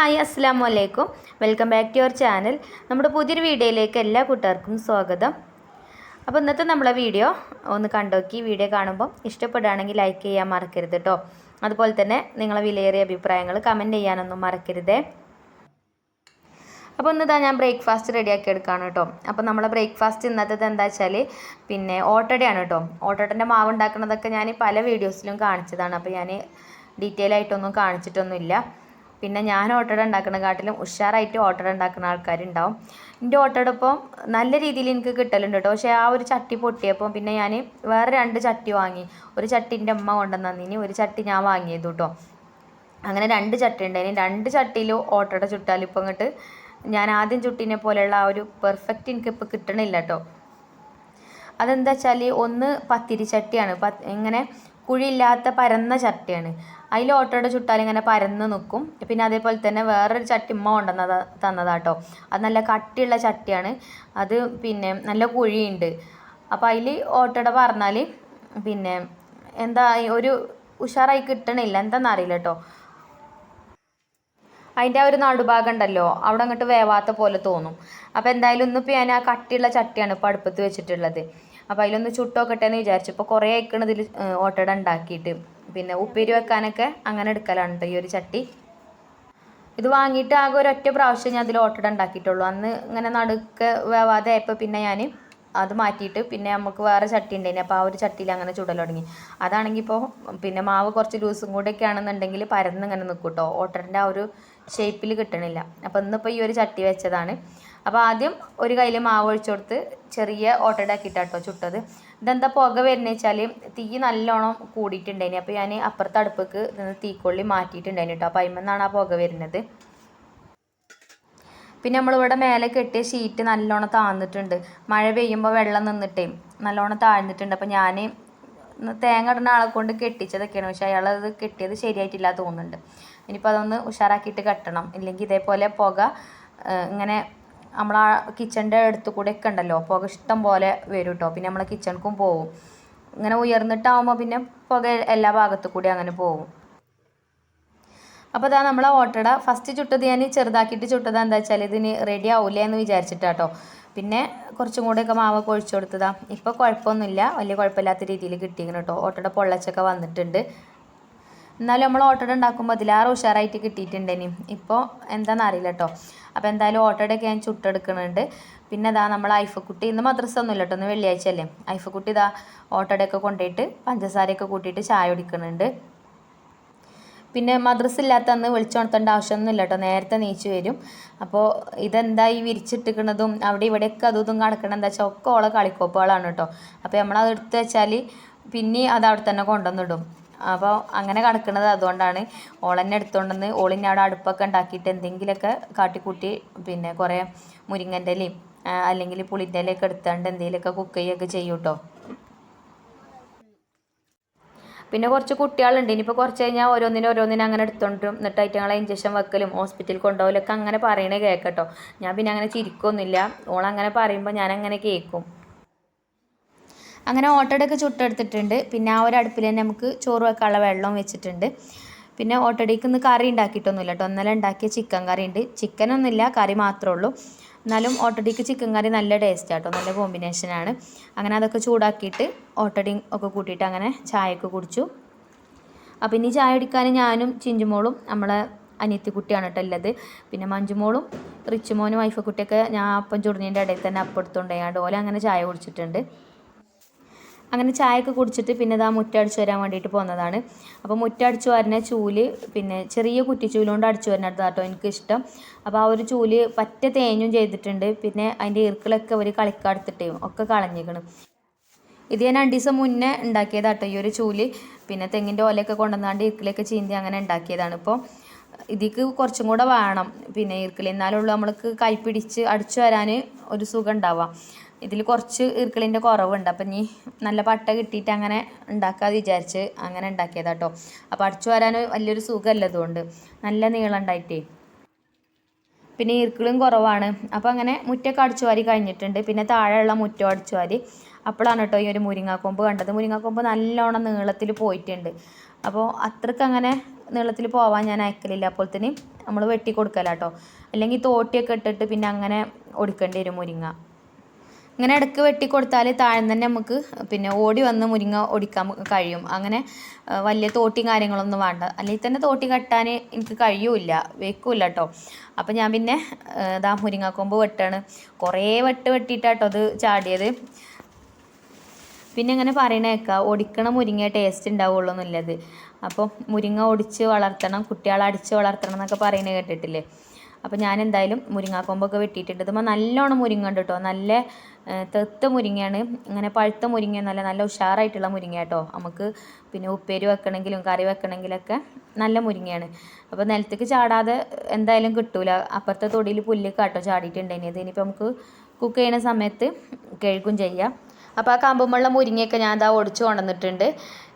Hi അസ്സാം വലൈക്കും welcome back to your channel. നമ്മുടെ പുതിയൊരു വീഡിയോയിലേക്ക് എല്ലാ കൂട്ടുകാർക്കും സ്വാഗതം. അപ്പോൾ ഇന്നത്തെ നമ്മളെ വീഡിയോ ഒന്ന് കണ്ടോക്കി. വീഡിയോ കാണുമ്പോൾ ഇഷ്ടപ്പെടുകയാണെങ്കിൽ ലൈക്ക് ചെയ്യാൻ മറക്കരുത് കേട്ടോ അതുപോലെ തന്നെ നിങ്ങളെ വിലയേറിയ അഭിപ്രായങ്ങൾ കമന്റ് ചെയ്യാനൊന്നും മറക്കരുതേ. അപ്പോൾ ഇന്നിതാ ഞാൻ ബ്രേക്ക്ഫാസ്റ്റ് റെഡിയാക്കി എടുക്കുകയാണ് കേട്ടോ അപ്പോൾ നമ്മളെ ബ്രേക്ക്ഫാസ്റ്റ് ഇന്നത്തേത് എന്താ വെച്ചാൽ പിന്നെ ഓട്ടടയാണ് കേട്ടോ ഓട്ടടന്റെ മാവ് ഉണ്ടാക്കുന്നതൊക്കെ ഞാൻ പല വീഡിയോസിലും കാണിച്ചതാണ്. അപ്പോൾ ഞാൻ ഡീറ്റെയിൽ ആയിട്ടൊന്നും കാണിച്ചിട്ടൊന്നുമില്ല. പിന്നെ ഞാൻ ഓട്ടട കാട്ടിലും ഉഷാറായിട്ട് ഓട്ടട ഉണ്ടാക്കുന്ന ആൾക്കാരുണ്ടാവും. എന്റെ ഓട്ടോടൊപ്പം നല്ല രീതിയിൽ എനിക്ക് കിട്ടലുണ്ട് കേട്ടോ പക്ഷേ ആ ഒരു ചട്ടി പൊട്ടിയപ്പോൾ പിന്നെ ഞാൻ വേറെ രണ്ട് ചട്ടി വാങ്ങി. ഒരു ചട്ടി എന്റെ അമ്മ കൊണ്ടുവന്നിനി ഒരു ചട്ടി ഞാൻ വാങ്ങിയത് കേട്ടോ അങ്ങനെ രണ്ട് ചട്ടി ഉണ്ടായിന് രണ്ട് ചട്ടിയിൽ ഓട്ടട ചുട്ടാൽ ഇപ്പം ഇങ്ങോട്ട് ഞാൻ ആദ്യം ചുട്ടിനെ പോലെയുള്ള ആ ഒരു പെർഫെക്റ്റ് എനിക്ക് എനിക്കിപ്പോൾ കിട്ടണില്ല കേട്ടോ അതെന്താ വെച്ചാൽ ഒന്ന് പത്തിരി ചട്ടിയാണ്. ഇങ്ങനെ കുഴിയില്ലാത്ത പരന്ന ചട്ടിയാണ്. അതിൽ ഓട്ടോയുടെ ചുട്ടാൽ ഇങ്ങനെ പരന്ന് നിൽക്കും പിന്നെ അതേപോലെ തന്നെ വേറൊരു ചട്ടി ഉമ്മ കൊണ്ടുവന്നത് തന്നതാട്ടോ. അത് നല്ല കട്ടിയുള്ള ചട്ടിയാണ്. അത് പിന്നെ നല്ല കുഴിയുണ്ട്. അപ്പോൾ അതിൽ ഓട്ടോയുടെ പറഞ്ഞാൽ പിന്നെ എന്താ ഒരു ഉഷാറായി കിട്ടണില്ല. എന്താണെന്ന് അറിയില്ല കേട്ടോ അതിന്റെ ആ ഒരു നടുഭാഗം ഉണ്ടല്ലോ അവിടെ അങ്ങോട്ട് വേവാത്ത പോലെ തോന്നും. അപ്പോൾ എന്തായാലും ഇന്നിപ്പോൾ ഞാൻ ആ കട്ടിയുള്ള ചട്ടിയാണ് ഇപ്പോൾ അടുപ്പത്ത് വെച്ചിട്ടുള്ളത്. അപ്പോൾ അതിലൊന്ന് ചുട്ടോക്കട്ടെ എന്ന് വിചാരിച്ചു. ഇപ്പോൾ കുറേ അയക്കണം ഇതിൽ ഓട്ടട ഉണ്ടാക്കിയിട്ട് പിന്നെ ഉപ്പേരി വെക്കാനൊക്കെ അങ്ങനെ എടുക്കലാണ് ഈ ഒരു ചട്ടി. ഇത് വാങ്ങിയിട്ട് ആകെ ഒരു ഒറ്റ പ്രാവശ്യം ഞാൻ അതിൽ ഓട്ടട ഉണ്ടാക്കിയിട്ടുള്ളൂ അന്ന് ഇങ്ങനെ നടുക്ക് വേവാതെ ആയപ്പോൾ പിന്നെ ഞാൻ അത് മാറ്റിയിട്ട് പിന്നെ നമുക്ക് വേറെ ചട്ടി ഉണ്ടായിന് അപ്പോൾ ആ ഒരു ചട്ടിയിൽ അങ്ങനെ ചുടൽ തുടങ്ങി. അതാണെങ്കിൽ ഇപ്പോൾ പിന്നെ മാവ് കുറച്ച് ലൂസും കൂടെയൊക്കെ ആണെന്നുണ്ടെങ്കിൽ പരന്ന് ഇങ്ങനെ നിൽക്കും കേട്ടോ ഓട്ടറിന്റെ ആ ഒരു ഷേപ്പിൽ കിട്ടണില്ല. അപ്പോൾ ഇന്നിപ്പോൾ ഈ ഒരു ചട്ടി വെച്ചതാണ്. അപ്പോൾ ആദ്യം ഒരു കയ്യിൽ മാവ് ഒഴിച്ചു കൊടുത്ത് ചെറിയ ഓട്ടട കേട്ടോ ചുട്ടത്. ഇതെന്താ പുക വരുന്നത് വെച്ചാൽ തീ നല്ലോണം കൂടിയിട്ടുണ്ടായിന്. അപ്പോൾ ഞാൻ അപ്പുറത്തെ അടുപ്പക്ക് തീക്കൊള്ളി മാറ്റിയിട്ടുണ്ടായിന് കേട്ടോ അപ്പോൾ അതിമെന്നാണ് ആ പുക വരുന്നത്. പിന്നെ നമ്മളിവിടെ മേലെ കെട്ടിയ ഷീറ്റ് നല്ലോണം താഴ്ന്നിട്ടുണ്ട് മഴ പെയ്യുമ്പോൾ വെള്ളം നിന്നിട്ടേ നല്ലോണം താഴ്ന്നിട്ടുണ്ട്. അപ്പോൾ ഞാൻ തേങ്ങ ഇടുന്ന ആളെ കൊണ്ട് കെട്ടിച്ചതൊക്കെയാണ്. പക്ഷേ അയാൾ അത് കെട്ടിയത് ശരിയായിട്ടില്ല തോന്നുന്നുണ്ട്. ഇനിയിപ്പോൾ അതൊന്ന് ഉഷാറാക്കിയിട്ട് കെട്ടണം. ഇല്ലെങ്കിൽ ഇതേപോലെ പുക ആ, ഇങ്ങനെ നമ്മളാ കിച്ചണിന്റെ അടുത്ത് കൂടെ ഒക്കെ ഉണ്ടല്ലോ. പുക ഇഷ്ടം പോലെ വരും കേട്ടോ പിന്നെ നമ്മളെ കിച്ചണിക്കും പോവും. ഇങ്ങനെ ഉയർന്നിട്ടാവുമ്പോൾ പിന്നെ പുക എല്ലാ ഭാഗത്തു കൂടി അങ്ങനെ പോവും. അപ്പോൾ ഇതാ നമ്മളെ ഓട്ടട ഫസ്റ്റ് ചുട്ടത് ഞാൻ ചെറുതാക്കിയിട്ട് ചുട്ടത് എന്താ വെച്ചാൽ ഇതിന് റെഡി ആവില്ല എന്ന് വിചാരിച്ചിട്ടാട്ടോ. പിന്നെ കുറച്ചും കൂടെയൊക്കെ മാവ് കൊഴിച്ചു കൊടുത്തതാ. ഇപ്പോൾ കുഴപ്പമൊന്നുമില്ല. വലിയ കുഴപ്പമില്ലാത്ത രീതിയിൽ കിട്ടിയിരുന്നു കേട്ടോ ഓട്ടട പൊള്ളച്ചൊക്കെ വന്നിട്ടുണ്ട്. എന്നാലും നമ്മൾ ഓട്ടോടെ ഉണ്ടാക്കുമ്പോൾ അതിലാറ് ഉഷാറായിട്ട് കിട്ടിയിട്ടുണ്ടേനി. ഇപ്പോൾ എന്താണെന്ന് അറിയില്ല കേട്ടോ അപ്പോൾ എന്തായാലും ഓട്ടോടെയൊക്കെ ഞാൻ ചുട്ടെടുക്കുന്നുണ്ട്. പിന്നെ ഇതാ നമ്മൾ ഐഫക്കുട്ടി ഇന്ന് മദ്രസ ഒന്നുമില്ല കേട്ടോ ഇന്ന് വെള്ളിയാഴ്ച അല്ലേ ഐഫക്കുട്ടി ഇതാ ഓട്ടോടെയൊക്കെ കൊണ്ടുപോയിട്ട് പഞ്ചസാരയൊക്കെ കൂട്ടിയിട്ട് ചായ കുടിക്കുന്നുണ്ട്. പിന്നെ മദ്രസ ഇല്ലാത്ത അന്ന് വിളിച്ചുണർത്തേണ്ട ആവശ്യമൊന്നുമില്ല കേട്ടോ നേരത്തെ നീച്ചു വരും. അപ്പോൾ ഇതെന്താ ഈ വിരിച്ചിട്ടിക്കണതും അവിടെ ഇവിടെയൊക്കെ അതും ഇതും കിടക്കണം എന്താ വെച്ചാൽ ഒക്കെ ഓളെ കളിക്കോപ്പുകളാണ് കേട്ടോ അപ്പോൾ നമ്മളത് എടുത്ത് വെച്ചാൽ പിന്നെ അത് അവിടെ തന്നെ കൊണ്ടുവന്നിടും. അപ്പോൾ അങ്ങനെ കിടക്കുന്നത് അതുകൊണ്ടാണ് ഓളെന്നെ എടുത്തോണ്ടെന്ന് ഓളിന്നെ അവിടെ അടുപ്പൊക്കെ ഉണ്ടാക്കിയിട്ട് എന്തെങ്കിലുമൊക്കെ കാട്ടിക്കൂട്ടി പിന്നെ കുറേ മുരിങ്ങന്റെ ഇലയും അല്ലെങ്കിൽ പുളിന്റെ ഇലയൊക്കെ എടുത്തുകൊണ്ട് എന്തെങ്കിലുമൊക്കെ കുക്ക് ചെയ്യുകയൊക്കെ ചെയ്യും കേട്ടോ പിന്നെ കുറച്ച് കുട്ടികളുണ്ട്. ഇനിയിപ്പോൾ കുറച്ച് കഴിഞ്ഞാൽ ഓരോന്നിനും ഓരോന്നിനും അങ്ങനെ എടുത്തോണ്ടും എന്നിട്ട് ഐറ്റങ്ങളെ ഇഞ്ചക്ഷൻ വെക്കലും ഹോസ്പിറ്റലിൽ കൊണ്ടുപോകലൊക്കെ അങ്ങനെ പറയണേ കേൾക്കട്ടോ. ഞാൻ പിന്നെ അങ്ങനെ ചിരിക്കൊന്നുമില്ല. ഓളങ്ങനെ പറയുമ്പോൾ ഞാൻ അങ്ങനെ കേൾക്കും. അങ്ങനെ ഓട്ടടയൊക്കെ ചുട്ടെടുത്തിട്ടുണ്ട്. പിന്നെ ആ ഒരു അടുപ്പിൽ തന്നെ നമുക്ക് ചോറ് വെക്കാനുള്ള വെള്ളവും വെച്ചിട്ടുണ്ട്. പിന്നെ ഓട്ടടയ്ക്ക് ഇന്ന് കറി ഉണ്ടാക്കിയിട്ടൊന്നുമില്ല കേട്ടോ. ഇന്നലെ ഉണ്ടാക്കിയ ചിക്കൻ കറി ഉണ്ട്. ചിക്കനൊന്നുമില്ല കറി മാത്രമേ ഉള്ളൂ. എന്നാലും ഓട്ടടിക്ക് ചിക്കൻ കറി നല്ല ടേസ്റ്റ് ആട്ടോ നല്ല കോമ്പിനേഷനാണ് അങ്ങനെ അതൊക്കെ ചൂടാക്കിയിട്ട് ഓട്ടടി ഒക്കെ കൂട്ടിയിട്ട് അങ്ങനെ ചായയൊക്കെ കുടിച്ചു. അപ്പം ഇനി ചായ കുടിക്കാൻ ഞാനും ചിഞ്ചുമോളും നമ്മളെ അനിയത്തിക്കുട്ടിയാണ് കേട്ടോ ഉള്ളത്. പിന്നെ മഞ്ജുമോളും റിച്ചുമോനും വൈഫക്കുട്ടിയൊക്കെ ഞാൻ അപ്പം ചുടുന്നതിന്റെ ഇടയിൽ തന്നെ അപ്പം എടുത്തുകൊണ്ടാണ്ട് ഓല അങ്ങനെ ചായ കുടിച്ചിട്ടുണ്ട്. അങ്ങനെ ചായയൊക്കെ കുടിച്ചിട്ട് പിന്നെ ഇതാ മുറ്റടിച്ച് വരാൻ വേണ്ടിയിട്ട് പോകുന്നതാണ് അപ്പോൾ മുറ്റടിച്ച് വരുന്ന ചൂൽ പിന്നെ ചെറിയ കുറ്റിച്ചൂലുകൊണ്ട് അടിച്ചു വരുന്നത് കേട്ടോ എനിക്കിഷ്ടം. അപ്പോൾ ആ ഒരു ചൂൽ പറ്റ തേഞ്ഞും ചെയ്തിട്ടുണ്ട്. പിന്നെ അതിന്റെ ഈർക്കിളൊക്കെ ഒരു കളിക്കടുത്തിട്ടേയും ഒക്കെ കളഞ്ഞേക്കണം ഇത് ഞാൻ രണ്ട് ദിവസം മുന്നേ ഉണ്ടാക്കിയതാട്ടോ ഈ ഒരു ചൂൽ. പിന്നെ തെങ്ങിന്റെ ഓലയൊക്കെ കൊണ്ടുവന്നാണ്ട് ഈർക്കിലൊക്കെ ചീന്തി അങ്ങനെ ഉണ്ടാക്കിയതാണ്. ഇപ്പോൾ ഇതിക്ക് കുറച്ചും കൂടെ വേണം പിന്നെ ഈർക്കിളി എന്നാലുള്ളൂ നമ്മൾക്ക് കൈ പിടിച്ച് അടിച്ചു വരാൻ ഒരു സുഖം ഉണ്ടാവുക. ഇതിൽ കുറച്ച് ഈർക്കിളിന്റെ കുറവുണ്ട്. അപ്പം ഇനി നല്ല പട്ട കിട്ടിയിട്ട് അങ്ങനെ ഉണ്ടാക്കാതെ വിചാരിച്ച് അങ്ങനെ ഉണ്ടാക്കിയതാട്ടോ. അപ്പോൾ അടിച്ചു വരാൻ വലിയൊരു സുഖമല്ല അതുകൊണ്ട്. നല്ല നീളം ഉണ്ടായിട്ടേ. പിന്നെ ഈർക്കിളും കുറവാണ്. അപ്പോൾ അങ്ങനെ മുറ്റൊക്കെ അടിച്ചു വാരി കഴിഞ്ഞിട്ടുണ്ട്. പിന്നെ താഴെയുള്ള മുറ്റം അടിച്ചു വാരി. അപ്പോഴാണ് കേട്ടോ ഈ ഒരു മുരിങ്ങാക്കൊമ്പ് കണ്ടത്. മുരിങ്ങാക്കൊമ്പ് നല്ലോണം നീളത്തിൽ പോയിട്ടുണ്ട്. അപ്പോൾ അത്രയ്ക്ക് അങ്ങനെ നീളത്തിൽ പോവാൻ ഞാൻ അയക്കലില്ല. അപ്പോൾ തന്നെ നമ്മൾ വെട്ടി കൊടുക്കലാട്ടോ. അല്ലെങ്കിൽ തോട്ടിയൊക്കെ ഇട്ടിട്ട് പിന്നെ അങ്ങനെ ഒടുക്കേണ്ടി വരും മുരിങ്ങ. ഇങ്ങനെ ഇടയ്ക്ക് വെട്ടിക്കൊടുത്താൽ താഴ്ന്ന് തന്നെ നമുക്ക് പിന്നെ ഓടി വന്ന് മുരിങ്ങ ഓടിക്കാൻ കഴിയും. അങ്ങനെ വലിയ തോട്ടിയും കാര്യങ്ങളൊന്നും വേണ്ട. അല്ലെങ്കിൽ തന്നെ തോട്ടി കെട്ടാൻ എനിക്ക് കഴിയൂല വെക്കൂല കേട്ടോ അപ്പം ഞാൻ പിന്നെ ഇതാ മുരിങ്ങാക്കൊമ്പ് വെട്ടാണ്. കുറേ വെട്ട് വെട്ടിയിട്ടാട്ടോ അത് ചാടിയത്. പിന്നെ ഇങ്ങനെ പറയണ കേൾക്കാം ഒടിക്കണ മുരിങ്ങ ടേസ്റ്റ് ഉണ്ടാവുള്ളൂ എന്നുള്ളത്. അപ്പോൾ മുരിങ്ങ ഒടിച്ച് വളർത്തണം കുട്ടികളെ അടിച്ച് വളർത്തണം എന്നൊക്കെ പറയുന്നത് കേട്ടിട്ടില്ലേ? അപ്പോൾ ഞാൻ എന്തായാലും മുരിങ്ങാക്കൊമ്പൊക്കെ വെട്ടിയിട്ടുണ്ട്. ഇതുമ്പോൾ നല്ലോണം മുരിങ്ങ ഉണ്ട് കേട്ടോ നല്ല തെത്ത മുരിങ്ങയാണ്. ഇങ്ങനെ പഴുത്ത മുരിങ്ങയൊന്നുമല്ല നല്ല ഉഷാറായിട്ടുള്ള മുരിങ്ങ കേട്ടോ നമുക്ക് പിന്നെ ഉപ്പേരി വെക്കണമെങ്കിലും കറി വെക്കണമെങ്കിലൊക്കെ നല്ല മുരിങ്ങയാണ്. അപ്പോൾ നിലത്തേക്ക് ചാടാതെ എന്തായാലും കിട്ടൂല. അപ്പുറത്തെ തൊടിയിൽ പുല്ല് കാട്ടോ ചാടിയിട്ടുണ്ടായിന് ഇതിനിപ്പോൾ നമുക്ക് കുക്ക് ചെയ്യുന്ന സമയത്ത് കഴുകും ചെയ്യാം. അപ്പോൾ ആ കാമ്പും വെള്ളം മുരിങ്ങയൊക്കെ ഞാൻ ഇതാ ഒടിച്ചു കൊണ്ടുവന്നിട്ടുണ്ട്.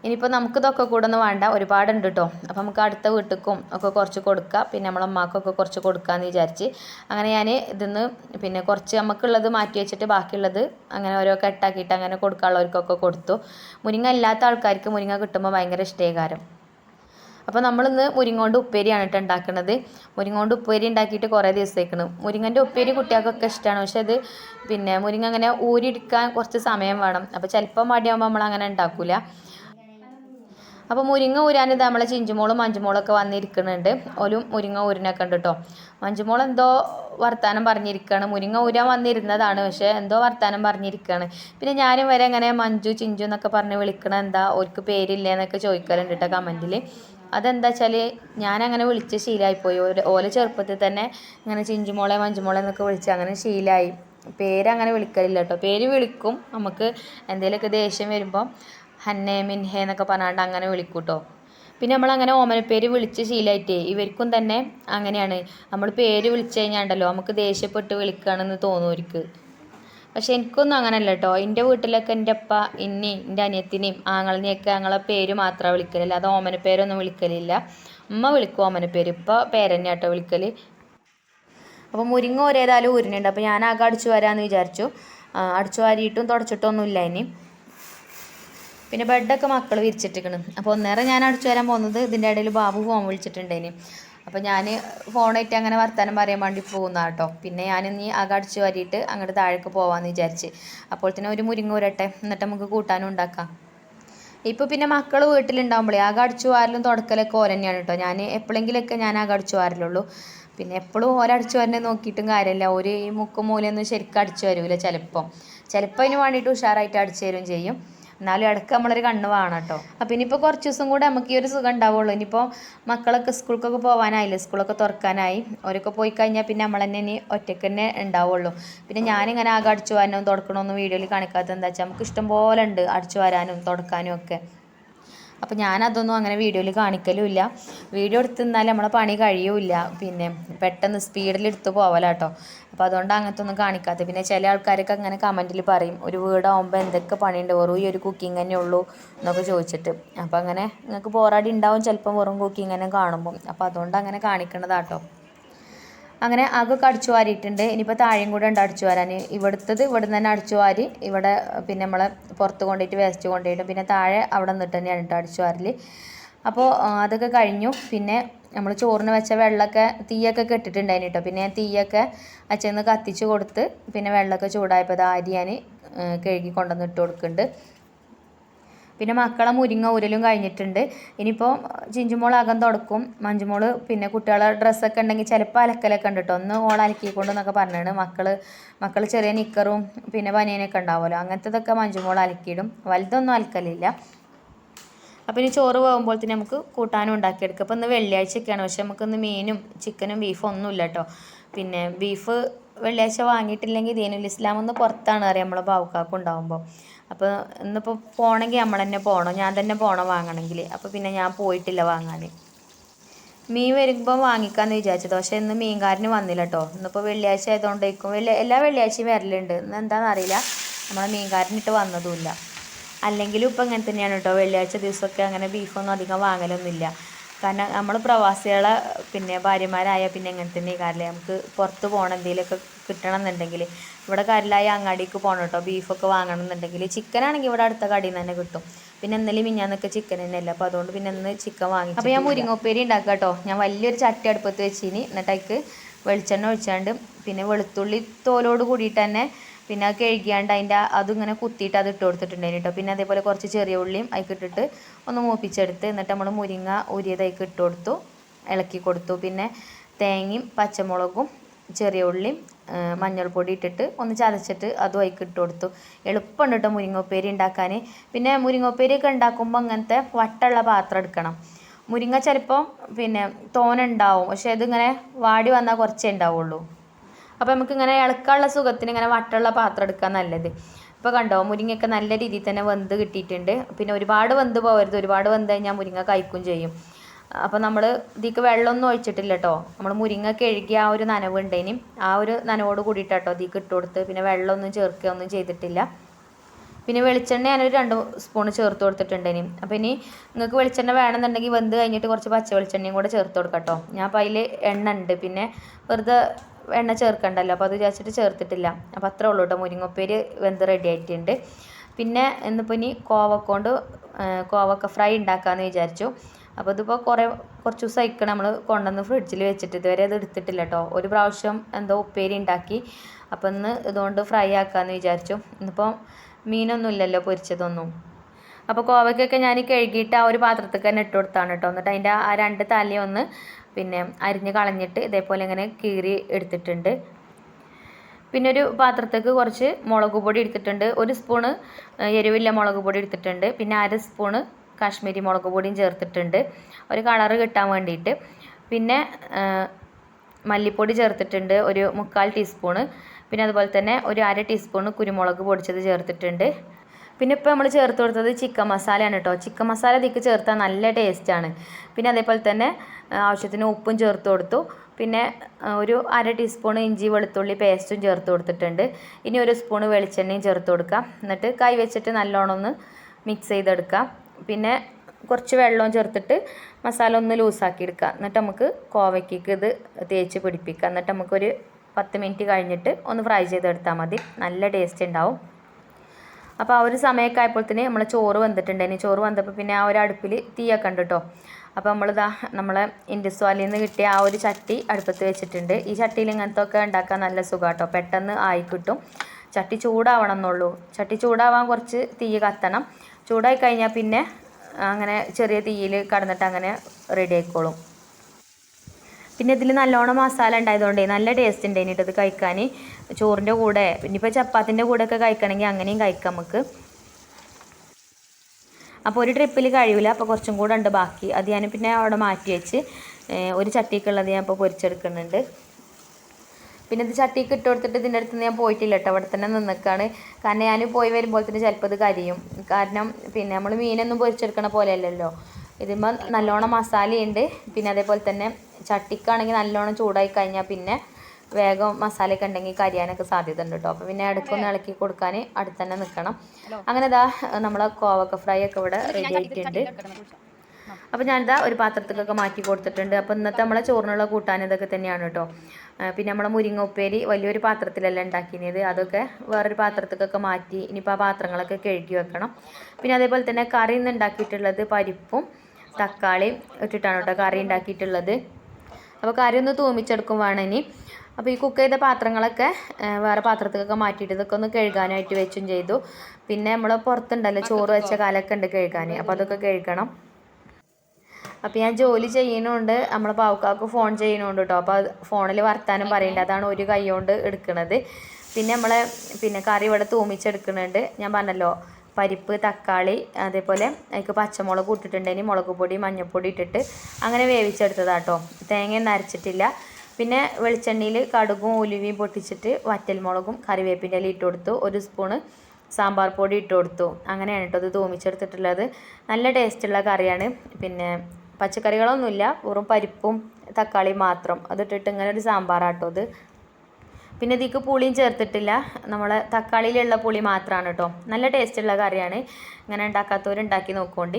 ഇനിയിപ്പോൾ നമുക്ക് ഇതൊക്കെ കൂടെ ഒന്നും വേണ്ട. ഒരുപാടുണ്ട് കേട്ടോ അപ്പോൾ നമുക്ക് അടുത്ത വീട്ടിലേക്കും ഒക്കെ കുറച്ച് കൊടുക്കുക പിന്നെ നമ്മളെ അമ്മക്കൊക്കെ കുറച്ച് കൊടുക്കാമെന്ന് വിചാരിച്ച്. അങ്ങനെ ഞാൻ ഇതിന്ന് പിന്നെ കുറച്ച് നമുക്കുള്ളത് മാറ്റി വെച്ചിട്ട് ബാക്കിയുള്ളത് അങ്ങനെ ഓരോ കെട്ടാക്കിയിട്ട് അങ്ങനെ കൊടുക്കാനുള്ളവർക്കൊക്കെ കൊടുത്തു. മുരിങ്ങ ഇല്ലാത്ത ആൾക്കാർക്ക് മുരിങ്ങ കിട്ടുമ്പോൾ ഭയങ്കര ഇഷ്ടേകാരം. അപ്പോൾ നമ്മളിന്ന് മുരിങ്ങ കൊണ്ട് ഉപ്പേരിയാണ് കേട്ടോ ഉണ്ടാക്കുന്നത് മുരിങ്ങോണ്ട് ഉപ്പേരി ഉണ്ടാക്കിയിട്ട് കുറേ ദിവസത്തേക്കണം മുരിങ്ങന്റെ ഉപ്പേരി കുട്ടികൾക്കൊക്കെ ഇഷ്ടമാണ് പക്ഷെ അത് പിന്നെ മുരിങ്ങ അങ്ങനെ ഊരിയെടുക്കാൻ കുറച്ച് സമയം വേണം. അപ്പോൾ ചിലപ്പോൾ മടിയാകുമ്പോൾ നമ്മൾ അങ്ങനെ ഉണ്ടാക്കില്ല അപ്പോൾ മുരിങ്ങ ഊരാൻ ഇത് നമ്മളെ ചിഞ്ചുമോളും മഞ്ചുമോളൊക്കെ വന്നിരിക്കുന്നുണ്ട് ഓലും മുരിങ്ങ ഊരിനൊക്കെ ഉണ്ട് കേട്ടോ മഞ്ചുമോൾ എന്തോ വർത്താനം പറഞ്ഞിരിക്കുകയാണ് മുരിങ്ങ ഊരാൻ വന്നിരുന്നതാണ്. പക്ഷേ എന്തോ വർത്താനം പറഞ്ഞിരിക്കുകയാണ് പിന്നെ ഞാനും വരെ അങ്ങനെ മഞ്ജു ചിഞ്ചു എന്നൊക്കെ പറഞ്ഞ് വിളിക്കണ എന്താ ഓർക്ക് പേരില്ലേ എന്നൊക്കെ ചോദിക്കലുണ്ട് കേട്ടോ കമന്റിൽ അതെന്താ വെച്ചാൽ ഞാനങ്ങനെ വിളിച്ച് ശീലമായിപ്പോയി ഓലെ ചെറുപ്പത്തിൽ തന്നെ ഇങ്ങനെ ചിഞ്ചുമോളെ മഞ്ചുമോളെ എന്നൊക്കെ വിളിച്ച് അങ്ങനെ ശീലമായി പേരങ്ങനെ വിളിക്കലില്ല കേട്ടോ പേര് വിളിക്കും. നമുക്ക് എന്തെങ്കിലുമൊക്കെ ദേഷ്യം വരുമ്പോൾ ഹന്നേ മിൻഹേ എന്നൊക്കെ പറഞ്ഞാണ്ട് അങ്ങനെ വിളിക്കും കേട്ടോ പിന്നെ നമ്മളങ്ങനെ ഓമനപ്പേര് വിളിച്ച് ശീലമായിട്ടേ ഇവർക്കും തന്നെ അങ്ങനെയാണ്. നമ്മൾ പേര് വിളിച്ചു കഴിഞ്ഞാണ്ടല്ലോ നമുക്ക് ദേഷ്യപ്പെട്ട് വിളിക്കുകയാണെന്ന് തോന്നും അവർക്ക് പക്ഷെ എനിക്കൊന്നും അങ്ങനല്ല കേട്ടോ എന്റെ വീട്ടിലൊക്കെ എന്റെ അപ്പ ഇന്നി എന്റെ അനിയത്തിനെയും ആങ്ങളിനെയൊക്കെ ഞങ്ങളെ പേര് മാത്രമേ വിളിക്കലില്ല. അത് ഓമന പേരൊന്നും വിളിക്കലില്ല. ഉമ്മ വിളിക്കും ഓമന പേര്. ഇപ്പോൾ പേരന്നെ കേട്ടോ വിളിക്കൽ അപ്പോൾ മുരിങ്ങ ഒരേതായാലും ഊരിനുണ്ട്. അപ്പോൾ ഞാൻ ആകെ അടിച്ചു വരാമെന്ന് വിചാരിച്ചു. അടിച്ചു വാരിയിട്ടും തുടച്ചിട്ടൊന്നുമില്ല ഇനി. പിന്നെ ബെഡൊക്കെ മക്കൾ വിരിച്ചിട്ടിരിക്കണം. അപ്പോൾ ഒന്നേറെ ഞാൻ അടിച്ചു വരാൻ പോകുന്നത് ഇതിന്റെ ഇടയിൽ ബാബു ഫോൺ വിളിച്ചിട്ടുണ്ടേനി. അപ്പോൾ ഞാൻ ഫോണായിട്ട് അങ്ങനെ വർത്താനം പറയാൻ വേണ്ടി പോകുന്ന കേട്ടോ പിന്നെ ഞാൻ അക അടിച്ചു വാരിയിട്ട് അങ്ങോട്ട് താഴേക്ക് പോകാമെന്ന് വിചാരിച്ച്. അപ്പോൾ തന്നെ ഒരു മുരിങ്ങ ഉരട്ടെ എന്നിട്ട് നമുക്ക് കൂട്ടാനും ഉണ്ടാക്കാം. ഇപ്പോൾ പിന്നെ മക്കൾ വീട്ടിലുണ്ടാകുമ്പോഴേ ആകെ അടിച്ചു വാരലും തുടക്കലൊക്കെ ഓല തന്നെയാണ് കേട്ടോ ഞാൻ എപ്പോഴെങ്കിലൊക്കെ ഞാൻ ആകെ അടിച്ചു വാരലുള്ളൂ. പിന്നെ എപ്പോഴും ഓരടിച്ചു വരനെ നോക്കിയിട്ടും കാര്യമില്ല ഒരു ഈ മുക്കും മൂലയൊന്നും ശരിക്കും അടിച്ചു വരില്ല ചിലപ്പം. ചിലപ്പോൾ അതിന് വേണ്ടിയിട്ട് ഉഷാറായിട്ട് അടിച്ചു തരും ചെയ്യും. എന്നാലും ഇടയ്ക്ക് നമ്മളൊരു കണ്ണ് വേണം കേട്ടോ. അപ്പം ഇനിയിപ്പോൾ കുറച്ച് ദിവസം കൂടെ നമുക്ക് ഈ ഒരു സുഖം ഉണ്ടാവുള്ളൂ. ഇനിയിപ്പോൾ മക്കളൊക്കെ സ്കൂൾക്കൊക്കെ പോകാനായില്ലേ സ്കൂളൊക്കെ തുറക്കാനായി. അവരൊക്കെ പോയി കഴിഞ്ഞാൽ പിന്നെ നമ്മൾ തന്നെ ഇനി ഒറ്റയ്ക്ക് തന്നെ ഉണ്ടാവുള്ളൂ. പിന്നെ ഞാനിങ്ങനെ ആകെ അടിച്ചു വാരാനും തുടക്കണമെന്ന് വീഡിയോയിൽ കാണിക്കാത്തത് എന്താ വെച്ചാൽ നമുക്ക് ഇഷ്ടം പോലെ ഉണ്ട് അടിച്ചു വാരാനും തുടക്കാനും ഒക്കെ. അപ്പോൾ ഞാനതൊന്നും അങ്ങനെ വീഡിയോയിൽ കാണിക്കലുമില്ല. വീഡിയോ എടുത്ത് നിന്നാൽ നമ്മളെ പണി കഴിയൂല പിന്നെ പെട്ടെന്ന് സ്പീഡിൽ എടുത്ത് പോവലാട്ടോ അപ്പോൾ അതുകൊണ്ട് അങ്ങനത്തെ ഒന്നും കാണിക്കാത്ത. പിന്നെ ചില ആൾക്കാരൊക്കെ അങ്ങനെ കമന്റിൽ പറയും ഒരു വീടാകുമ്പോൾ എന്തൊക്കെ പണിയുണ്ട്? വെറും ഈ ഒരു കുക്കിംഗ് തന്നെ ഉള്ളൂ എന്നൊക്കെ ചോദിച്ചിട്ട്. അപ്പോൾ അങ്ങനെ നിങ്ങൾക്ക് പോരാടി ഉണ്ടാവും ചിലപ്പം വെറും കുക്കിംഗ് തന്നെ കാണുമ്പം. അപ്പോൾ അതുകൊണ്ട് അങ്ങനെ കാണിക്കണതാട്ടോ അങ്ങനെ അകൊക്കെ അടിച്ചു വാരിയിട്ടുണ്ട്. ഇനിയിപ്പോൾ താഴെയും കൂടെ ഉണ്ട് അടിച്ചു വാരാൻ. ഇവിടുത്തത് ഇവിടെ നിന്ന് തന്നെ അടിച്ചു വാരി ഇവിടെ പിന്നെ നമ്മളെ പുറത്ത് കൊണ്ടുപോയിട്ട് വേസ്റ്റ് കൊണ്ടുപോയിട്ട് പിന്നെ താഴെ അവിടെ നിന്നിട്ട് തന്നെയാണ് കേട്ടോ അടിച്ചു വാരൽ അപ്പോൾ അതൊക്കെ കഴിഞ്ഞു. പിന്നെ നമ്മൾ ചോറിന് വെച്ച വെള്ളമൊക്കെ തീയൊക്കെ കെട്ടിട്ടുണ്ടായിന് കേട്ടോ. പിന്നെ തീയൊക്കെ അച്ഛന്ന് കത്തിച്ച് കൊടുത്ത് പിന്നെ വെള്ളമൊക്കെ ചൂടായപ്പോൾ അത് അരി ഞാൻ കഴുകി കൊണ്ടുവന്ന് ഇട്ട് കൊടുക്കുന്നുണ്ട്. പിന്നെ മക്കളെ മുരിങ്ങ ഉരലും കഴിഞ്ഞിട്ടുണ്ട്. ഇനിയിപ്പോൾ ചിഞ്ചുമോൾ അകം തുടക്കും. മഞ്ചുമോൾ പിന്നെ കുട്ടികളെ ഡ്രസ്സൊക്കെ ഉണ്ടെങ്കിൽ ചിലപ്പോൾ അലക്കലൊക്കെ ഉണ്ട് കേട്ടോ ഒന്ന് ഓൾ അലക്കിക്കൊണ്ടെന്നൊക്കെ പറഞ്ഞാണ്. മക്കൾ മക്കൾ ചെറിയ നിക്കറും പിന്നെ ബനിയനൊക്കെ ഉണ്ടാവുമല്ലോ. അങ്ങനത്തതൊക്കെ മഞ്ജുമോൾ അലക്കിയിടും. വലുതൊന്നും അലക്കലില്ല. അപ്പോൾ ഇനി ചോറ് പോകുമ്പോൾ തന്നെ നമുക്ക് കൂട്ടാനും ഉണ്ടാക്കിയെടുക്കാം. അപ്പോൾ ഇന്ന് വെള്ളിയാഴ്ചയൊക്കെയാണ്. പക്ഷെ നമുക്കിന്ന് മീനും ചിക്കനും ബീഫും ഒന്നുമില്ല കേട്ടോ പിന്നെ ബീഫ് വെള്ളിയാഴ്ച വാങ്ങിയിട്ടില്ലെങ്കിൽ ദീനുൽ ഇസ്ലാം ഒന്ന് പുറത്താണ് അറിയാം നമ്മളെ ബാവുക്കാക്കും ഉണ്ടാകുമ്പോൾ അപ്പോൾ ഇന്നിപ്പോൾ പോകണമെങ്കിൽ നമ്മൾ തന്നെ പോകണം ഞാൻ തന്നെ പോകണം വാങ്ങണമെങ്കിൽ. അപ്പോൾ പിന്നെ ഞാൻ പോയിട്ടില്ല വാങ്ങാൻ മീൻ വരുമ്പോൾ വാങ്ങിക്കാമെന്ന് വിചാരിച്ചത് പക്ഷേ ഇന്ന് മീൻകാരന് വന്നില്ല കേട്ടോ ഇന്നിപ്പോൾ വെള്ളിയാഴ്ച ആയതുകൊണ്ടേക്കും വെള്ളി എല്ലാ വെള്ളിയാഴ്ചയും വരലുണ്ട്. ഇന്ന് എന്താണെന്ന് അറിയില്ല. നമ്മളെ മീൻകാരനിട്ട് വന്നതുമില്ല അല്ലെങ്കിലും ഇപ്പം അങ്ങനെ തന്നെയാണ് കേട്ടോ. വെള്ളിയാഴ്ച ദിവസമൊക്കെ അങ്ങനെ ബീഫൊന്നും അധികം വാങ്ങലൊന്നുമില്ല. കാരണം നമ്മൾ പ്രവാസികളെ പിന്നെ ഭാര്യമാരായ പിന്നെ എങ്ങനെ തന്നെ കാര്യമില്ല നമുക്ക് പുറത്ത് പോകണം എന്തെങ്കിലുമൊക്കെ കിട്ടണം എന്നുണ്ടെങ്കിൽ ഇവിടെ കരലായ അങ്ങാടിക്ക് പോകണം കേട്ടോ ബീഫൊക്കെ വാങ്ങണം എന്നുണ്ടെങ്കിൽ ചിക്കനാണെങ്കിൽ ഇവിടെ അടുത്ത കടയിൽ നിന്ന് തന്നെ കിട്ടും. പിന്നെ ഇന്നലെ മിഞ്ഞാന്നൊക്കെ ചിക്കൻ തന്നെയല്ല അപ്പോൾ അതുകൊണ്ട് പിന്നെ ഇന്ന് ചിക്കൻ വാങ്ങി അപ്പോൾ ഞാൻ മുരിങ്ങോപ്പേരി ഉണ്ടാക്കുക കേട്ടോ ഞാൻ വലിയൊരു ചട്ടി അടുപ്പത്ത് വെച്ചിനി എന്നിട്ട് അതിക്ക് വെളിച്ചെണ്ണ ഒഴിച്ചാണ്ട് പിന്നെ വെളുത്തുള്ളി തോലോട് കൂടിയിട്ട് തന്നെ പിന്നെ അത് കഴുകിയാണ്ട് അതിന്റെ അതിങ്ങനെ കുത്തിയിട്ട് അത് ഇട്ട് കൊടുത്തിട്ടുണ്ടായിരുന്നു കേട്ടോ. പിന്നെ അതേപോലെ കുറച്ച് ചെറിയ ഉള്ളിയും അതിക്കിട്ടിട്ട് ഒന്ന് മൂപ്പിച്ചെടുത്ത് എന്നിട്ട് നമ്മൾ മുരിങ്ങ ഉരിയത് അതിക്ക് ഇട്ട് കൊടുത്തു ഇളക്കി കൊടുത്തു. പിന്നെ തേങ്ങയും പച്ചമുളകും ചെറിയ ഉള്ളിയും മഞ്ഞൾപ്പൊടി ഇട്ടിട്ട് ഒന്ന് ചതച്ചിട്ട് അതും അതിക്ക് ഇട്ട് കൊടുത്തു. എളുപ്പമുണ്ട് കേട്ടോ മുരിങ്ങോപ്പേരി ഉണ്ടാക്കാൻ. പിന്നെ മുരിങ്ങോപ്പേരിയൊക്കെ ഉണ്ടാക്കുമ്പോൾ അങ്ങനത്തെ വട്ടുള്ള പാത്രം എടുക്കണം. മുരിങ്ങ ചിലപ്പോൾ പിന്നെ തോനുണ്ടാവും പക്ഷേ പക്ഷെ ഇതിങ്ങനെ വാടി വന്നാൽ കുറച്ചേ ഉണ്ടാവുള്ളൂ. അപ്പോൾ നമുക്കിങ്ങനെ ഇളക്കാനുള്ള സുഖത്തിന് ഇങ്ങനെ വട്ടമുള്ള പാത്രം എടുക്കാൻ നല്ലത്. ഇപ്പോൾ കണ്ടോ മുരിങ്ങയൊക്കെ നല്ല രീതിയിൽ തന്നെ വെന്ത് കിട്ടിയിട്ടുണ്ട്. പിന്നെ ഒരുപാട് വെന്ത് പോകരുത്. ഒരുപാട് വെന്ത് കഴിഞ്ഞാൽ മുരിങ്ങ കഴിക്കും ചെയ്യും. അപ്പോൾ നമ്മൾ ഇതിക്ക് വെള്ളമൊന്നും ഒഴിച്ചിട്ടില്ല കേട്ടോ നമ്മൾ മുരിങ്ങ കഴുകിയ ആ ഒരു നനവ് ഉണ്ടേനി. ആ ഒരു നനവോട് കൂടിയിട്ടാട്ടോ ഇതിക്ക് ഇട്ട് കൊടുത്ത്. പിന്നെ വെള്ളമൊന്നും ചേർക്കുക ഒന്നും ചെയ്തിട്ടില്ല. പിന്നെ വെളിച്ചെണ്ണ ഞാനൊരു രണ്ട് സ്പൂൺ ചേർത്ത് കൊടുത്തിട്ടുണ്ടേനി. അപ്പോൾ ഇനി നിങ്ങൾക്ക് വെളിച്ചെണ്ണ വേണമെന്നുണ്ടെങ്കിൽ വെന്ത് കഴിഞ്ഞിട്ട് കുറച്ച് പച്ച വെളിച്ചെണ്ണയും കൂടെ ചേർത്ത് കൊടുക്കാം കേട്ടോ ഞാൻ അപ്പോൾ അതിൽ എണ്ണ ഉണ്ട്. പിന്നെ വെറുതെ എണ്ണ ചേർക്കണ്ടല്ലോ. അപ്പോൾ അത് വിചാരിച്ചിട്ട് ചേർത്തിട്ടില്ല. അപ്പോൾ അത്രേ ഉള്ളൂ കേട്ടോ മുരിങ്ങപ്പേര് വെന്ത് റെഡി ആയിട്ടുണ്ട്. പിന്നെ ഇന്നിപ്പോൾ ഇനി കോവക്കൊണ്ട് കോവക്ക ഫ്രൈ ഉണ്ടാക്കാമെന്ന് വിചാരിച്ചു. അപ്പോൾ ഇതിപ്പോൾ കുറേ കുറച്ച് ദിവസം അയക്കണം നമ്മൾ കൊണ്ടുവന്ന് ഫ്രിഡ്ജിൽ വെച്ചിട്ട്. ഇതുവരെ അത് എടുത്തിട്ടില്ല കേട്ടോ ഒരു പ്രാവശ്യം എന്തോ ഉപ്പേരി ഉണ്ടാക്കി. അപ്പോൾ ഇന്ന് ഇതുകൊണ്ട് ഫ്രൈ ആക്കാമെന്ന് വിചാരിച്ചു. ഇന്നിപ്പോൾ മീനൊന്നും ഇല്ലല്ലോ പൊരിച്ചതൊന്നും. അപ്പോൾ കോവയ്ക്കൊക്കെ ഞാൻ കഴുകിയിട്ട് ആ ഒരു പാത്രത്തിൽ തന്നെ ഇട്ട് കൊടുത്താണ് കേട്ടോ എന്നിട്ട് അതിന്റെ ആ രണ്ട് തലയൊന്ന് പിന്നെ അരിഞ്ഞ് കളഞ്ഞിട്ട് ഇതേപോലെ ഇങ്ങനെ കീറി എടുത്തിട്ടുണ്ട്. പിന്നെ ഒരു പാത്രത്തേക്ക് കുറച്ച് മുളക് പൊടി എടുത്തിട്ടുണ്ട്. ഒരു സ്പൂണ് എരിവില്ല മുളക് പൊടി എടുത്തിട്ടുണ്ട്. പിന്നെ അര സ്പൂണ് കാശ്മീരി മുളക് പൊടിയും ചേർത്തിട്ടുണ്ട്. ഒരു കളറ് കിട്ടാൻ വേണ്ടിയിട്ട്. പിന്നെ മല്ലിപ്പൊടി ചേർത്തിട്ടുണ്ട്. ഒരു മുക്കാൽ ടീസ്പൂണ്. പിന്നെ അതുപോലെ തന്നെ ഒരു അര ടീസ്പൂണ് കുരുമുളക് പൊടിച്ചത് ചേർത്തിട്ടുണ്ട്. പിന്നെ ഇപ്പോൾ നമ്മൾ ചേർത്ത് കൊടുത്തത് ചിക്കൻ മസാലയാണ് കേട്ടോ ചിക്കൻ മസാല ഇതിക്ക് ചേർത്താൽ നല്ല ടേസ്റ്റാണ് പിന്നെ അതേപോലെ തന്നെ ആവശ്യത്തിന് ഉപ്പും ചേർത്ത് കൊടുത്തു. പിന്നെ ഒരു അര ടീസ്പൂൺ ഇഞ്ചി വെളുത്തുള്ളി പേസ്റ്റും ചേർത്ത് കൊടുത്തിട്ടുണ്ട്. ഇനി ഒരു സ്പൂൺ വെളിച്ചെണ്ണയും ചേർത്ത് കൊടുക്കാം. എന്നിട്ട് കൈ വെച്ചിട്ട് നല്ലോണം ഒന്ന് മിക്സ് ചെയ്തെടുക്കാം. പിന്നെ കുറച്ച് വെള്ളവും ചേർത്തിട്ട് മസാല ഒന്ന് ലൂസാക്കി എടുക്കുക എന്നിട്ട് നമുക്ക് കോവയ്ക്ക് ഇത് തേച്ച് പിടിപ്പിക്കുക എന്നിട്ട് നമുക്കൊരു പത്ത് മിനിറ്റ് കഴിഞ്ഞിട്ട് ഒന്ന് ഫ്രൈ ചെയ്തെടുത്താൽ മതി. നല്ല ടേസ്റ്റ് ഉണ്ടാവും. അപ്പോൾ ആ ഒരു സമയമൊക്കെ തന്നെ നമ്മൾ ചോറ് വന്നിട്ടുണ്ടായിന് ചോറ് വന്നപ്പോൾ പിന്നെ ആ ഒരു അടുപ്പിൽ തീയൊക്കെ ഉണ്ട് കേട്ടോ അപ്പോൾ നമ്മളിതാ നമ്മളെ ഇൻഡസ്വാലിൽ നിന്ന് കിട്ടിയ ആ ഒരു ചട്ടി അടുപ്പത്ത് വെച്ചിട്ടുണ്ട്. ഈ ചട്ടിയിൽ ഇങ്ങനത്തെ ഒക്കെ ഉണ്ടാക്കാൻ നല്ല സുഖാട്ടോ പെട്ടെന്ന് ആയി കിട്ടും. ചട്ടി ചൂടാവണം എന്നുള്ളൂ ചട്ടി ചൂടാവാൻ കുറച്ച് തീ കത്തണം. ചൂടായി കഴിഞ്ഞാൽ പിന്നെ അങ്ങനെ ചെറിയ തീയിൽ കടന്നിട്ട് അങ്ങനെ റെഡി ആയിക്കോളും. പിന്നെ ഇതിൽ നല്ലോണം മസാല ഉണ്ടായതുകൊണ്ടേ നല്ല ടേസ്റ്റ് ഉണ്ട് ഇനിയിട്ടത് കഴിക്കാൻ ചോറിന്റെ കൂടെ പിന്നെ ഇപ്പോൾ ചപ്പാത്തിന്റെ കൂടെ ഒക്കെ കഴിക്കണമെങ്കിൽ അങ്ങനെയും കഴിക്കാം നമുക്ക്. അപ്പോൾ ഒരു ട്രിപ്പിൽ കഴിയില്ല അപ്പോൾ കുറച്ചും കൂടെ ഉണ്ട് ബാക്കി. അത് ഞാൻ പിന്നെ അവിടെ മാറ്റി വെച്ച് ഒരു ചട്ടിക്കുള്ളത് ഞാൻ ഇപ്പോൾ പൊരിച്ചെടുക്കുന്നുണ്ട്. പിന്നെ ഇത് ചട്ടിക്ക് ഇട്ട് കൊടുത്തിട്ട് ഇതിന്റെ അടുത്ത് ഞാൻ പോയിട്ടില്ല കേട്ടോ അവിടെ തന്നെ നിന്നിക്കാണ്. കാരണം ഞാൻ പോയി വരുമ്പോൾ തന്നെ ചിലപ്പോൾ ഇത് കരിയും. കാരണം പിന്നെ നമ്മൾ മീനൊന്നും പൊരിച്ചെടുക്കണ പോലെയല്ലല്ലോ ഇതിമ്പോൾ നല്ലോണം മസാലയുണ്ട് പിന്നെ അതേപോലെ തന്നെ ചട്ടിക്കാണെങ്കിൽ നല്ലോണം ചൂടായി കഴിഞ്ഞാൽ പിന്നെ വേഗം മസാലയൊക്കെ ഉണ്ടെങ്കിൽ കരിയാനൊക്കെ സാധ്യത ഉണ്ട് കേട്ടോ അപ്പോൾ പിന്നെ അടുക്കൊന്ന് ഇളക്കി കൊടുക്കാൻ അടുത്ത് തന്നെ നിൽക്കണം അങ്ങനെ ഇതാ നമ്മളെ കോവക്ക ഫ്രൈ ഒക്കെ ഇവിടെ റെഡി ആയിട്ടുണ്ട്. അപ്പോൾ ഞാനിതാ ഒരു പാത്രത്തിലൊക്കെ മാറ്റി കൊടുത്തിട്ടുണ്ട്. അപ്പോൾ ഇന്നത്തെ നമ്മളെ ചോറിനുള്ള കൂട്ടാൻ ഇതൊക്കെ തന്നെയാണ് കേട്ടോ പിന്നെ നമ്മളെ മുരിങ്ങ ഉപ്പേരി വലിയൊരു പാത്രത്തിലല്ല ഉണ്ടാക്കിയത് അതൊക്കെ വേറൊരു പാത്രത്തിലൊക്കെ മാറ്റി ഇനിയിപ്പോൾ ആ പാത്രങ്ങളൊക്കെ കഴുകി വെക്കണം. പിന്നെ അതേപോലെ തന്നെ കറി ഇന്ന് ഉണ്ടാക്കിയിട്ടുള്ളത് പരിപ്പും തക്കാളിയും ഇട്ടിട്ടാണ് കേട്ടോ കറി ഉണ്ടാക്കിയിട്ടുള്ളത്. അപ്പോൾ കറി ഒന്ന് തൂമിച്ചെടുക്കും വേണം ഇനി അപ്പോൾ ഈ കുക്ക് ചെയ്ത പാത്രങ്ങളൊക്കെ വേറെ പാത്രത്തിലൊക്കെ മാറ്റിയിട്ട് ഇതൊക്കെ ഒന്ന് കഴുകാനായിട്ട് വെച്ചും ചെയ്തു. പിന്നെ നമ്മൾ പുറത്തുണ്ടല്ലോ ചോറ് വെച്ച കാലൊക്കെ ഉണ്ട് കഴുകാൻ അപ്പോൾ അതൊക്കെ കഴുകണം. അപ്പോൾ ഞാൻ ജോലി ചെയ്യുന്നുണ്ട്. നമ്മളെ പാവക്കാക്ക് ഫോൺ ചെയ്യുന്നുണ്ട് കേട്ടോ. അപ്പോൾ ഫോണിൽ വർത്താനം പറയേണ്ട. അതാണ് ഒരു കൈ കൊണ്ട് എടുക്കുന്നത് പിന്നെ നമ്മളെ പിന്നെ കറി ഇവിടെ തൂമിച്ചെടുക്കുന്നുണ്ട് ഞാൻ പറഞ്ഞല്ലോ പരിപ്പ് തക്കാളി അതേപോലെ അതിക്ക് പച്ചമുളക് ഇട്ടിട്ടുണ്ടെങ്കിൽ മുളക് പൊടി മഞ്ഞൾപ്പൊടി ഇട്ടിട്ട് അങ്ങനെ വേവിച്ചെടുത്തതാട്ടോ. തേങ്ങയൊന്നും അരച്ചിട്ടില്ല. പിന്നെ വെളിച്ചെണ്ണയിൽ കടുകും ഉലുവയും പൊട്ടിച്ചിട്ട് വറ്റൽമുളകും കറിവേപ്പിന്റെ ഇല ഇട്ട് കൊടുത്തു. ഒരു സ്പൂണ് സാമ്പാർ പൊടി ഇട്ട് കൊടുത്തു. അങ്ങനെയാണ് കേട്ടോ ഇത് തൂമിച്ചെടുത്തിട്ടുള്ളത്. നല്ല ടേസ്റ്റുള്ള കറിയാണ്. പിന്നെ പച്ചക്കറികളൊന്നുമില്ല. വെറും പരിപ്പും തക്കാളിയും മാത്രം. അതിട്ടിട്ട് ഇങ്ങനെ ഒരു സാമ്പാറാട്ടോ ഇത്. പിന്നെ ഇതിക്ക് പുളിയും ചേർത്തിട്ടില്ല. നമ്മളെ തക്കാളിയിലുള്ള പുളി മാത്രമാണ് കേട്ടോ നല്ല ടേസ്റ്റുള്ള കറിയാണ്. ഇങ്ങനെ ഉണ്ടാക്കാത്തവർ ഉണ്ടാക്കി നോക്കുകൊണ്ട്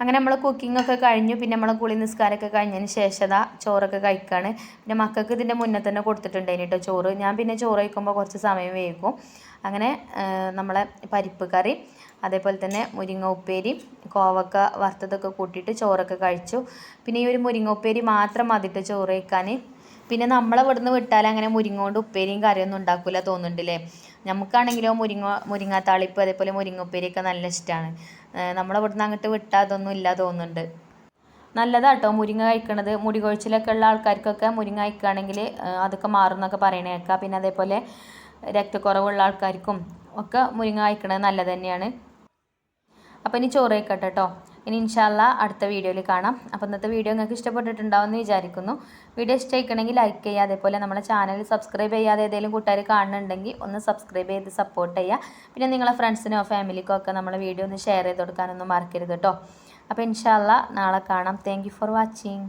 അങ്ങനെ നമ്മൾ കുക്കിംഗ് ഒക്കെ കഴിഞ്ഞു. പിന്നെ നമ്മൾ കുളി നിസ്കാരമൊക്കെ കഴിഞ്ഞതിന് ശേഷം ചോറൊക്കെ കഴിക്കുകയാണ് പിന്നെ മക്കൾക്ക് ഇതിന്റെ മുന്നേ തന്നെ കൊടുത്തിട്ടുണ്ടായിന് കേട്ടോ ചോറ്. ഞാൻ പിന്നെ ചോറ് കഴിക്കുമ്പോൾ കുറച്ച് സമയം വേവിക്കും അങ്ങനെ നമ്മളെ പരിപ്പ് കറി അതേപോലെ തന്നെ മുരിങ്ങ ഉപ്പേരി കോവക്ക വറുത്തതൊക്കെ കൂട്ടിയിട്ട് ചോറൊക്കെ കഴിച്ചു. പിന്നെ ഈ ഒരു മുരിങ്ങ ഉപ്പേരി മാത്രം മതിട്ട് ചോറ് കഴിക്കാൻ പിന്നെ നമ്മളെ ഇവിടുന്ന് വിട്ടാൽ അങ്ങനെ മുരിങ്ങ കൊണ്ട് ഉപ്പേരിയും കറിയൊന്നും ഉണ്ടാക്കില്ല തോന്നുന്നുണ്ടല്ലേ? നമുക്കാണെങ്കിലോ മുരിങ്ങ മുരിങ്ങ താളിപ്പ് അതേപോലെ മുരിങ്ങ ഉപ്പേരിയൊക്കെ നല്ല ഇഷ്ടമാണ് നമ്മളെ ഇവിടുന്ന് അങ്ങോട്ട് വിട്ടാൽ അതൊന്നും ഇല്ല തോന്നുന്നുണ്ട്. നല്ലതാട്ടോ മുരിങ്ങ കഴിക്കണത്. മുടി കൊഴിച്ചിലൊക്കെ ഉള്ള ആൾക്കാർക്കൊക്കെ മുരിങ്ങ കഴിക്കുകയാണെങ്കിൽ അതൊക്കെ മാറും എന്നൊക്കെ പറയണ കേൾക്കാം പിന്നെ അതേപോലെ രക്തക്കുറവുള്ള ആൾക്കാർക്കും ഒക്കെ മുരിങ്ങ കഴിക്കണത് നല്ലത് തന്നെയാണ്. അപ്പോൾ ഇനി ചോറ് കഴിക്കട്ടെ കേട്ടോ ഇനി ഇൻഷാല്ല അടുത്ത വീഡിയോയിൽ കാണാം. അപ്പോൾ ഇന്നത്തെ വീഡിയോ നിങ്ങൾക്ക് ഇഷ്ടപ്പെട്ടിട്ടുണ്ടാവുമെന്ന് വിചാരിക്കുന്നു. വീഡിയോ ഇഷ്ടമായിക്കണമെങ്കിൽ ലൈക്ക് ചെയ്യുക അതേപോലെ നമ്മുടെ ചാനൽ സബ്സ്ക്രൈബ് ചെയ്യാതെ ഏതെങ്കിലും കൂട്ടുകാർ കാണുന്നുണ്ടെങ്കിൽ ഒന്ന് സബ്സ്ക്രൈബ് ചെയ്ത് സപ്പോർട്ട് ചെയ്യുക. പിന്നെ നിങ്ങളെ ഫ്രണ്ട്സിനോ ഫാമിലിക്കോ ഒക്കെ നമ്മളെ വീഡിയോ ഒന്ന് ഷെയർ ചെയ്ത് കൊടുക്കാനൊന്നും മറക്കരുത് കേട്ടോ അപ്പോൾ ഇൻഷാല്ല നാളെ കാണാം. Thank for watching